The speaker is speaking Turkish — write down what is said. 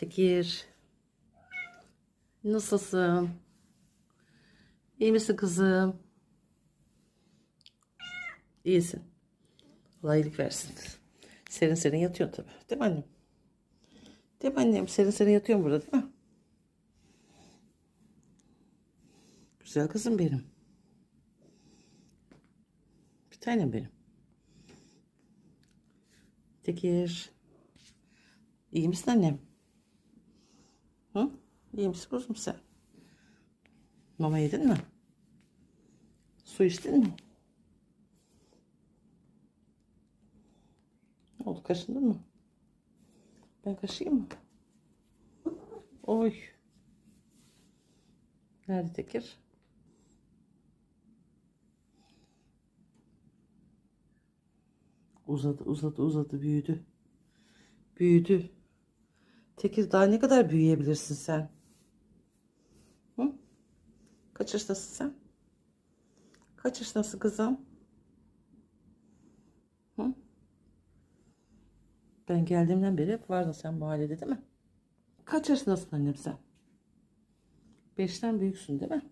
Tekir. Nasılsın? İyi misin kızım? İyisin. Allah iyilik versin. Serin serin yatıyorsun tabii. Değil mi annem? Değil mi annem? Serin serin yatıyorsun burada değil mi? Güzel kızım benim. Bir tanem benim. Tekir. İyi misin annem? Hı? İyi misin kuzum sen? Mama yedin mi? Su içtin mi? Ne oldu kaşındın mı? Ben kaşıyım mı? Oy. Nerede Tekir? Uzadı uzadı uzadı büyüdü. Büyüdü. Tekir daha ne kadar büyüyebilirsin sen? Hı? Kaç yaşındasın sen? Kaç yaşındasın kızım? Hı? Ben geldiğimden beri hep vardın sen mahallede değil mi? Kaç yaşındasın annem sen? Beşten büyüksün değil mi?